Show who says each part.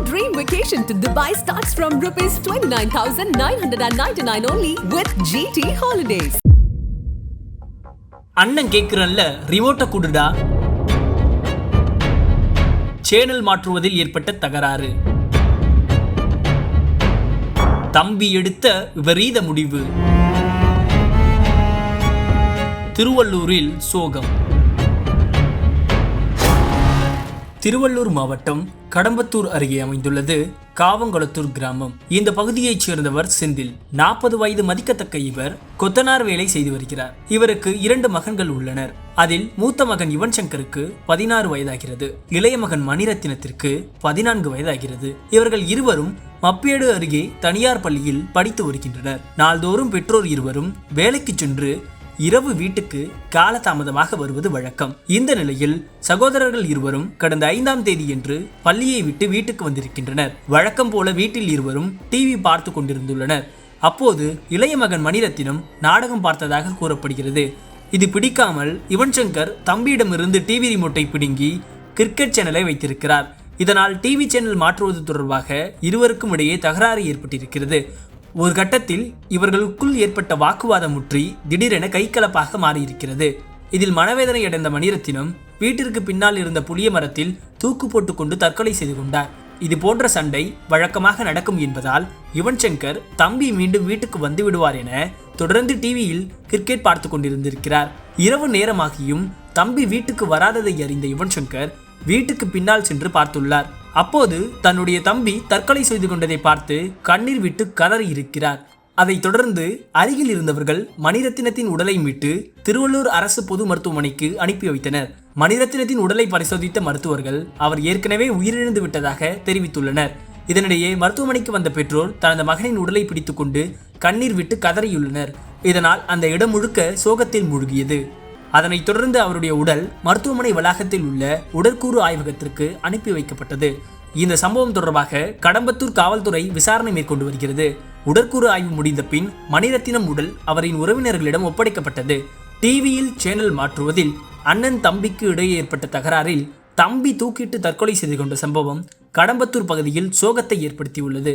Speaker 1: dream vacation to Dubai starts from rupees 29,999 only with GT Holidays.
Speaker 2: அண்ணன் கேக்குறல்ல ரிவோட்டை கொடுடா. Channel மாற்றுவதில் ஏற்பட்ட தகராறு. தம்பி எடுத்த விபரீத முடிவு. திருவள்ளூரில் சோகம். திருவள்ளூர் மாவட்டம் கடம்பத்தூர் அருகே அமைந்துள்ளது காவங்குளத்தூர் கிராமம். இந்த பகுதியைச் சேர்ந்தவர் செந்தில். நாற்பது வயது மதிக்கத்தக்க இவர் கொத்தனார் வேலை செய்து வருகிறார். இவருக்கு இரண்டு மகன்கள் உள்ளனர். அதில் மூத்த மகன் யுவன் சங்கருக்கு பதினாறு வயதாகிறது. இளைய மகன் மணிரத்தினத்திற்கு பதினான்கு வயதாகிறது. இவர்கள் இருவரும் மப்பேடு அருகே தனியார் பள்ளியில் படித்து வருகின்றனர். நாள்தோறும் பெற்றோர் இருவரும் வேலைக்கு சென்று இரவு வீட்டுக்கு காலதாமதமாக வருவது வழக்கம். இந்த நிலையில் சகோதரர்கள் இருவரும் கடந்த ஐந்தாம் தேதியன்று பள்ளியை விட்டு வீட்டுக்கு வந்திருக்கின்றனர். வழக்கம் போல வீட்டில் இருவரும் டிவி பார்த்து கொண்டிருந்துள்ளனர். அப்போது இளைய மகன் மணிரத்தினம் நாடகம் பார்த்ததாக கூறப்படுகிறது. இது பிடிக்காமல் யுவன் சங்கர் தம்பியிடமிருந்து டிவி ரிமோட்டை பிடுங்கி கிரிக்கெட் சேனலை வைத்திருக்கிறார். இதனால் டிவி சேனல் மாற்றுவது தொடர்பாக இருவருக்கும் இடையே தகராறு ஏற்பட்டிருக்கிறது. ஒரு கட்டத்தில் இவர்களுக்குள் ஏற்பட்ட வாக்குவாதம் முற்றி திடீரென கைகலப்பாக மாறியிருக்கிறது. இதில் மனவேதனை அடைந்த மணிரத்தினம் வீட்டிற்கு பின்னால் இருந்த புளிய மரத்தில் தூக்கு போட்டுக்கொண்டு தற்கொலை செய்து கொண்டார். இது போன்ற சண்டை வழக்கமாக நடக்கும் என்பதால் யுவன் சங்கர் தம்பி மீண்டும் வீட்டுக்கு வந்து விடுவார் என தொடர்ந்து டிவியில் கிரிக்கெட் பார்த்து கொண்டிருந்திருக்கிறார். இரவு நேரமாகியும் தம்பி வீட்டுக்கு வராததை அறிந்த யுவன் சங்கர் வீட்டுக்கு பின்னால் சென்று பார்த்துள்ளார். அப்போது தன்னுடைய தம்பி தற்கொலை செய்து கொண்டதை பார்த்து கண்ணீர் விட்டு கதறி இருக்கிறார். அதைத் தொடர்ந்து அருகில் இருந்தவர்கள் மணிரத்தினத்தின் உடலை மீட்டு திருவள்ளூர் அரசு பொது மருத்துவமனைக்கு அனுப்பி வைத்தனர். மணிரத்தினத்தின் உடலை பரிசோதித்த மருத்துவர்கள் அவர் ஏற்கனவே உயிரிழந்து விட்டதாக தெரிவித்துள்ளனர். இதனிடையே மருத்துவமனைக்கு வந்த பெற்றோர் தனது மகனின் உடலை பிடித்துக்கொண்டு கண்ணீர் விட்டு கதறியுள்ளனர். இதனால் அந்த இடம் முழுக்க சோகத்தில் மூழ்கியது. அதனைத் தொடர்ந்து அவருடைய உடல் மருத்துவமனை வளாகத்தில் உள்ள உடற்கூறு ஆய்வகத்திற்கு அனுப்பி வைக்கப்பட்டது. இந்த சம்பவம் தொடர்பாக கடம்பத்தூர் காவல்துறை விசாரணை மேற்கொண்டு வருகிறது. உடற்கூறு ஆய்வு முடிந்த பின் மணிரத்தினம் உடல் அவரின் உறவினர்களிடம் ஒப்படைக்கப்பட்டது. டிவியில் சேனல் மாற்றுவதில் அண்ணன் தம்பிக்கு இடையே ஏற்பட்ட தகராறில் தம்பி தூக்கிட்டு தற்கொலை செய்து கொண்ட சம்பவம் கடம்பத்தூர் பகுதியில் சோகத்தை ஏற்படுத்தியுள்ளது.